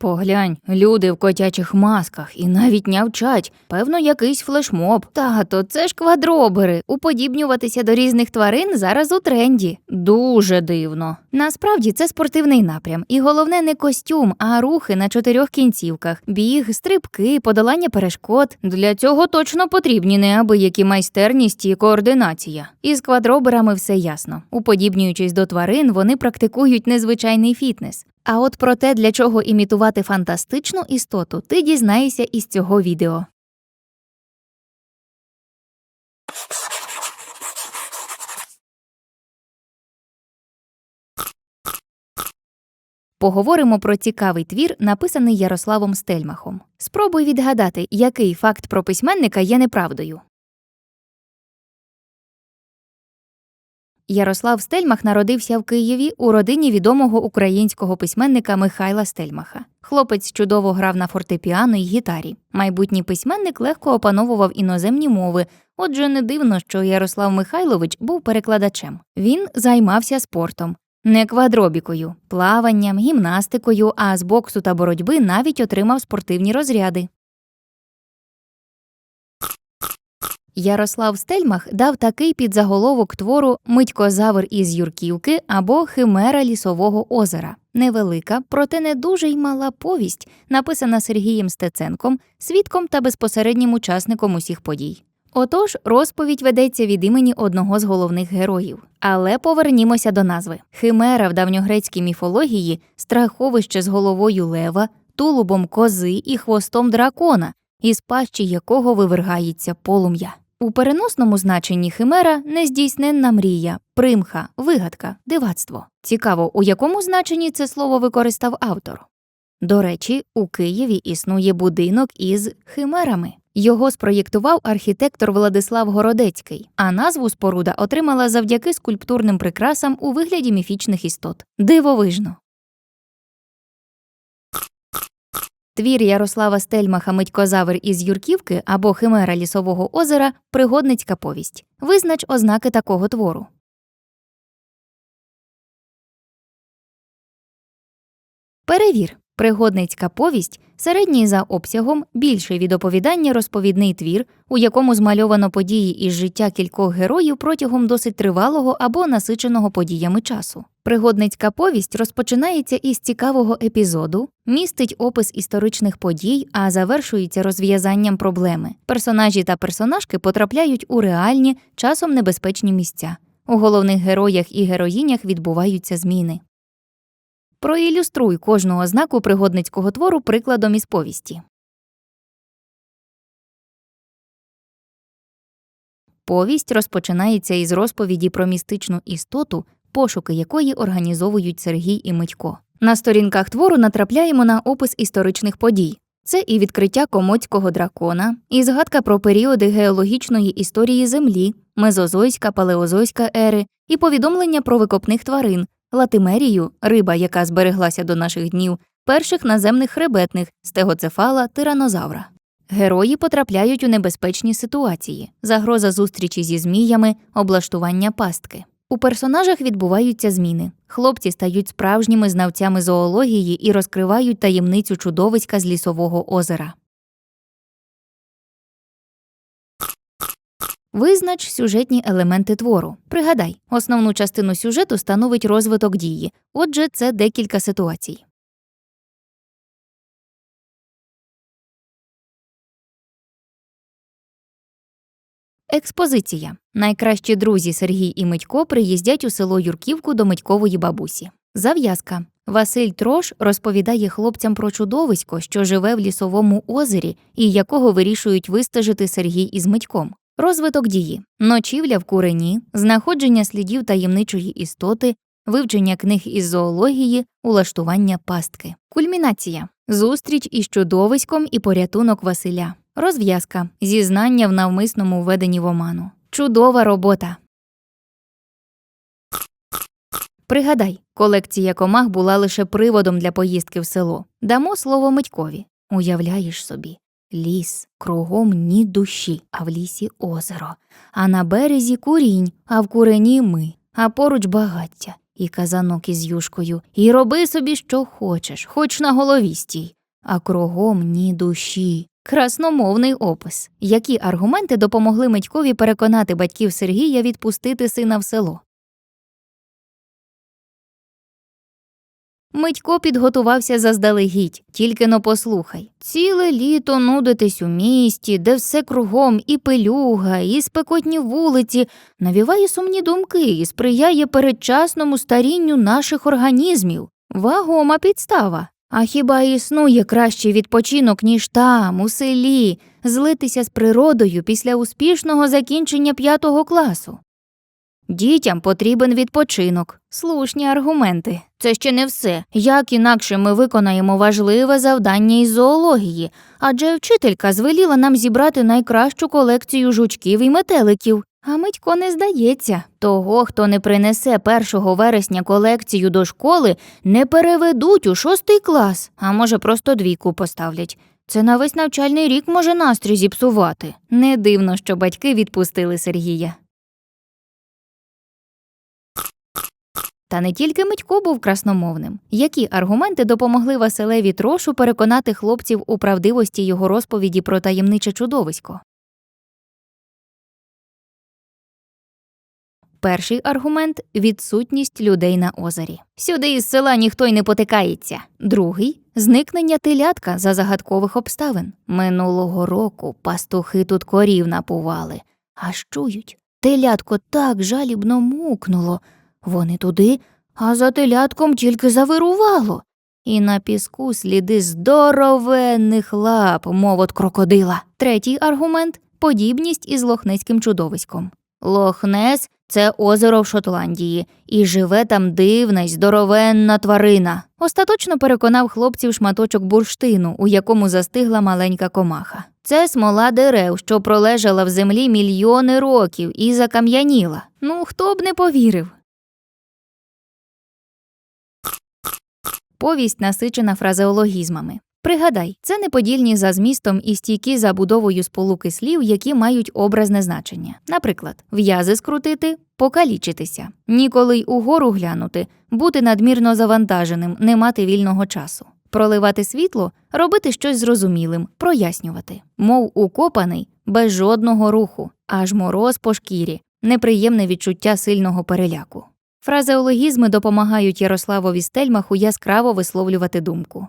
Поглянь, люди в котячих масках і навіть нявчать. Певно, якийсь флешмоб. Тато, це ж квадробери. Уподібнюватися до різних тварин зараз у тренді. Дуже дивно. Насправді це спортивний напрям, і головне не костюм, а рухи на чотирьох кінцівках: біг, стрибки, подолання перешкод. Для цього точно потрібні неабиякі майстерність і координація. Із квадроберами все ясно. Уподібнюючись до тварин, вони практикують незвичайний фітнес. А от про те, для чого імітувати фантастичну істоту, ти дізнаєшся із цього відео. Поговоримо про цікавий твір, написаний Ярославом Стельмахом. Спробуй відгадати, який факт про письменника є неправдою. Ярослав Стельмах народився в Києві у родині відомого українського письменника Михайла Стельмаха. Хлопець чудово грав на фортепіано й гітарі. Майбутній письменник легко опановував іноземні мови, отже, не дивно, що Ярослав Михайлович був перекладачем. Він займався спортом. Не квадробікою, плаванням, гімнастикою, а з боксу та боротьби навіть отримав спортивні розряди. Ярослав Стельмах дав такий підзаголовок твору Митькозавр із Юрківки або Химера лісового озера. Невелика, проте не дуже й мала повість, написана Сергієм Стеценком, свідком та безпосереднім учасником усіх подій. Отож, розповідь ведеться від імені одного з головних героїв. Але повернімося до назви. Химера в давньогрецькій міфології страховище з головою лева, тулубом кози і хвостом дракона, із пащі якого вивергається полум'я. У переносному значенні химера нездійсненна мрія, примха, вигадка, дивацтво. Цікаво, у якому значенні це слово використав автор. До речі, у Києві існує будинок із химерами. Його спроєктував архітектор Владислав Городецький, а назву споруда отримала завдяки скульптурним прикрасам у вигляді міфічних істот. Дивовижно. Твір Ярослава Стельмаха Митькозавр із Юрківки або Химера лісового озера пригодницька повість. Визнач ознаки такого твору. Перевір. Пригодницька повість середній за обсягом, більший від оповідання розповідний твір, у якому змальовано події із життя кількох героїв протягом досить тривалого або насиченого подіями часу. Пригодницька повість розпочинається із цікавого епізоду, містить опис історичних подій, а завершується розв'язанням проблеми. Персонажі та персонажки потрапляють у реальні, часом небезпечні місця. У головних героях і героїнях відбуваються зміни. Проілюструй кожну ознаку пригодницького твору прикладом із повісті. Повість розпочинається із розповіді про містичну істоту, пошуки якої організовують Сергій і Митько. На сторінках твору натрапляємо на опис історичних подій. Це і відкриття комоцького дракона, і згадка про періоди геологічної історії Землі, мезозойська, палеозойська ери, і повідомлення про викопних тварин, латимерію, риба, яка збереглася до наших днів, перших наземних хребетних, стегоцефала, тиранозавра. Герої потрапляють у небезпечні ситуації: загроза зустрічі зі зміями, облаштування пастки. У персонажах відбуваються зміни. Хлопці стають справжніми знавцями зоології і розкривають таємницю чудовиська з лісового озера. Визнач сюжетні елементи твору. Пригадай, основну частину сюжету становить розвиток дії. Отже, це декілька ситуацій. Експозиція. Найкращі друзі Сергій і Митько приїздять у село Юрківку до Митькової бабусі. Зав'язка. Василь Трош розповідає хлопцям про чудовисько, що живе в лісовому озері, і якого вирішують вистежити Сергій із Митьком. Розвиток дії, ночівля в курені, знаходження слідів таємничої істоти, вивчення книг із зоології, улаштування пастки. Кульмінація зустріч із чудовиськом і порятунок Василя. Розв'язка зізнання в навмисному введенні в оману. Чудова робота. Пригадай, колекція комах була лише приводом для поїздки в село. Дамо слово Митькові. Уявляєш собі, ліс, кругом ні душі, а в лісі озеро, а на березі курінь, а в курені ми, а поруч багаття. і казанок із юшкою, і роби собі, що хочеш, хоч на голові стій, а кругом ні душі. Красномовний опис. Які аргументи допомогли Митькові переконати батьків Сергія відпустити сина в село? Митько підготувався заздалегідь, тільки но послухай. Ціле літо нудитись у місті, де все кругом і пилюга, і спекотні вулиці, навіває сумні думки і сприяє передчасному старінню наших організмів. Вагома підстава. А хіба існує кращий відпочинок, ніж там, у селі, злитися з природою після успішного закінчення п'ятого класу? Дітям потрібен відпочинок. Слушні аргументи. Це ще не все. Як інакше ми виконаємо важливе завдання із зоології, адже вчителька звеліла нам зібрати найкращу колекцію жучків і метеликів. А Митько не здається. Того, хто не принесе 1 вересня колекцію до школи, не переведуть у шостий клас, а може просто двійку поставлять. Це на весь навчальний рік може настрій зіпсувати. Не дивно, що батьки відпустили Сергія. Та не тільки Митько був красномовним. Які аргументи допомогли Василеві Трошу переконати хлопців у правдивості його розповіді про таємниче чудовисько? Перший аргумент відсутність людей на озері. Сюди із села ніхто й не потикається. Другий зникнення телятка за загадкових обставин. Минулого року пастухи тут корів напували, аж чують. Телятко так жалібно мукнуло. Вони туди, а за телятком тільки завирувало. І на піску сліди здоровенних лап, мов от крокодила. Третій аргумент подібність із лохнецьким чудовиськом. Лохнес це озеро в Шотландії, і живе там дивна й здоровенна тварина. Остаточно переконав хлопців шматочок бурштину, у якому застигла маленька комаха. Це смола дерев, що пролежала в землі мільйони років і закам'яніла. Ну, хто б не повірив. Повість насичена фразеологізмами. Пригадай, це неподільні за змістом і стійкі за будовою сполуки слів, які мають образне значення. Наприклад, в'язи скрутити, покалічитися, ніколи й угору глянути, бути надмірно завантаженим, не мати вільного часу. Проливати світло, робити щось зрозумілим, прояснювати, мов укопаний, без жодного руху, аж мороз по шкірі, неприємне відчуття сильного переляку. Фразеологізми допомагають Ярославові Стельмаху яскраво висловлювати думку.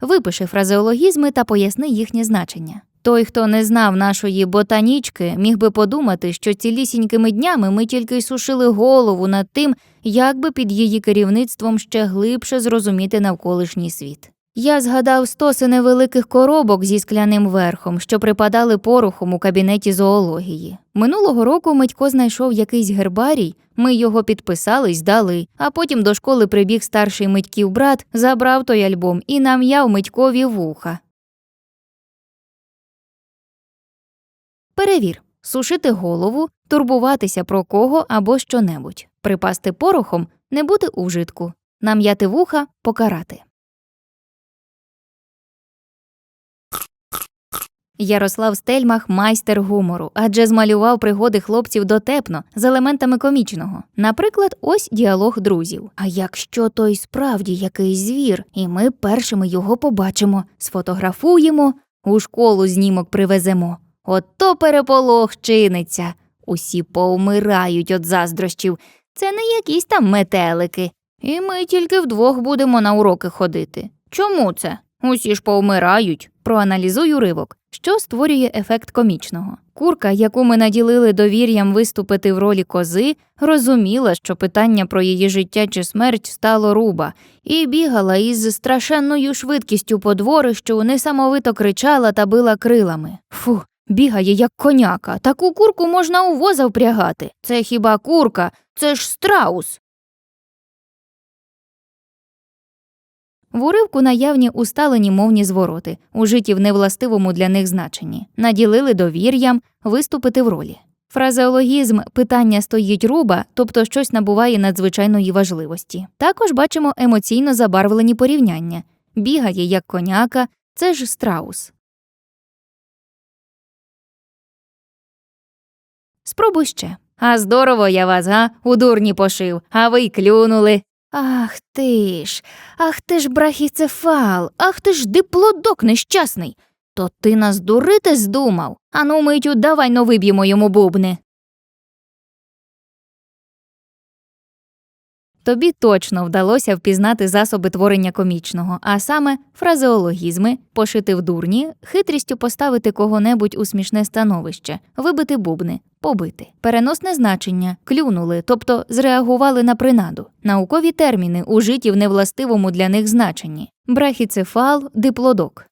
Випиши фразеологізми та поясни їхнє значення. Той, хто не знав нашої ботанічки, міг би подумати, що цілісінькими днями ми тільки й сушили голову над тим, як би під її керівництвом ще глибше зрозуміти навколишній світ. Я згадав стоси невеликих коробок зі скляним верхом, що припадали порохом у кабінеті зоології. Минулого року Митько знайшов якийсь гербарій, ми його підписали й здали, а потім до школи прибіг старший Митьків брат, забрав той альбом і нам'яв Митькові вуха. Перевір. Сушити голову, турбуватися про кого або щонебудь, припасти порохом, не бути у вжитку, нам'яти вуха, покарати. Ярослав Стельмах майстер гумору, адже змалював пригоди хлопців дотепно з елементами комічного. Наприклад, ось діалог друзів. А якщо той справді якийсь звір, і ми першими його побачимо, сфотографуємо, у школу знімок привеземо. Ото переполох чиниться. Усі повмирають від заздрощів. Це не якісь там метелики. І ми тільки вдвох будемо на уроки ходити. Чому це? Усі ж повмирають. Проаналізуй уривок, що створює ефект комічного. Курка, яку ми наділили довір'ям виступити в ролі кози, розуміла, що питання про її життя чи смерть стало руба, і бігала із страшенною швидкістю по дворищу, несамовито кричала та била крилами. Фу, бігає як коняка. Таку курку можна у воза впрягати. Це хіба курка, це ж страус. В уривку наявні усталені мовні звороти, ужиті в невластивому для них значенні, наділили довір'ям виступити в ролі. Фразеологізм питання стоїть руба, тобто щось набуває надзвичайної важливості. Також бачимо емоційно забарвлені порівняння бігає як коняка, це ж страус. Спробуй ще. А здорово я вас, га, у дурні пошив, а ви й клюнули. Ах ти ж, ах ти ж брахіцефал, ах ти ж диплодок нещасний. То ти нас дурити здумав? Ану, митю, давай но виб'ємо йому бубни. Тобі точно вдалося впізнати засоби творення комічного, а саме фразеологізми, пошити в дурні, хитрістю поставити кого-небудь у смішне становище, вибити бубни, побити, переносне значення, клюнули, тобто зреагували на принаду, наукові терміни, ужиті в невластивому для них значенні, брахіцефал, диплодок.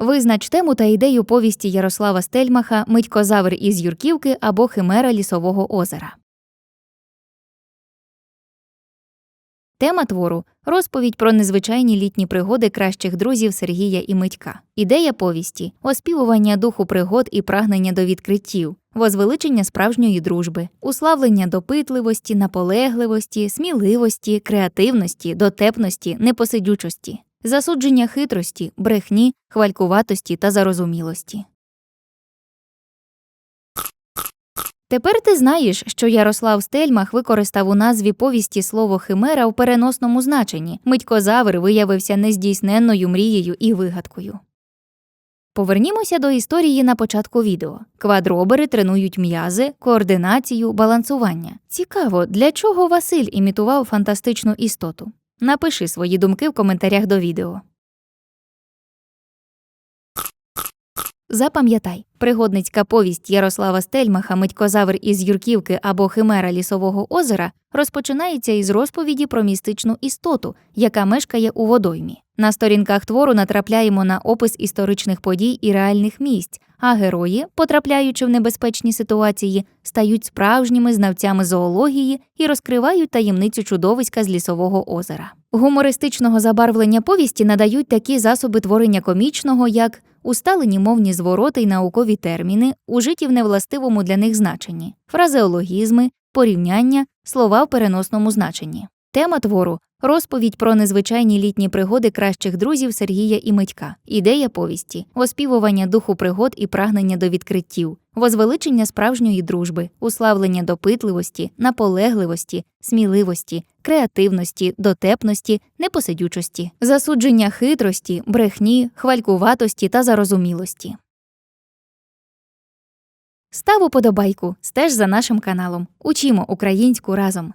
Визнач тему та ідею повісті Ярослава Стельмаха Митькозавр із Юрківки або Химера лісового озера. Тема твору розповідь про незвичайні літні пригоди кращих друзів Сергія і Митька. Ідея повісті оспівування духу пригод і прагнення до відкриттів, возвеличення справжньої дружби, уславлення допитливості, наполегливості, сміливості, креативності, дотепності, непосидючості засудження хитрості, брехні, хвалькуватості та зарозумілості. Тепер ти знаєш, що Ярослав Стельмах використав у назві повісті слово химера в переносному значенні. Митькозавр виявився нездійсненною мрією і вигадкою. Повернімося до історії на початку відео. Квадробери тренують м'язи, координацію, балансування. Цікаво, для чого Василь імітував фантастичну істоту. Напиши свої думки в коментарях до відео. Запам'ятай, пригодницька повість Ярослава Стельмаха Митькозавр із Юрківки або Химера лісового озера розпочинається із розповіді про містичну істоту, яка мешкає у водоймі. На сторінках твору натрапляємо на опис історичних подій і реальних місць, а герої, потрапляючи в небезпечні ситуації, стають справжніми знавцями зоології і розкривають таємницю чудовиська з лісового озера. Гумористичного забарвлення повісті надають такі засоби творення комічного, як усталені мовні звороти й наукові терміни, ужиті в невластивому для них значенні, фразеологізми, порівняння, слова в переносному значенні. Тема твору розповідь про незвичайні літні пригоди кращих друзів Сергія і Митька, ідея повісті, оспівування духу пригод і прагнення до відкриттів, возвеличення справжньої дружби, уславлення допитливості, наполегливості, сміливості, креативності, дотепності, непосидючості, засудження хитрості, брехні, хвалькуватості та зарозумілості. Став уподобайку, стеж за нашим каналом. Учімо українську разом.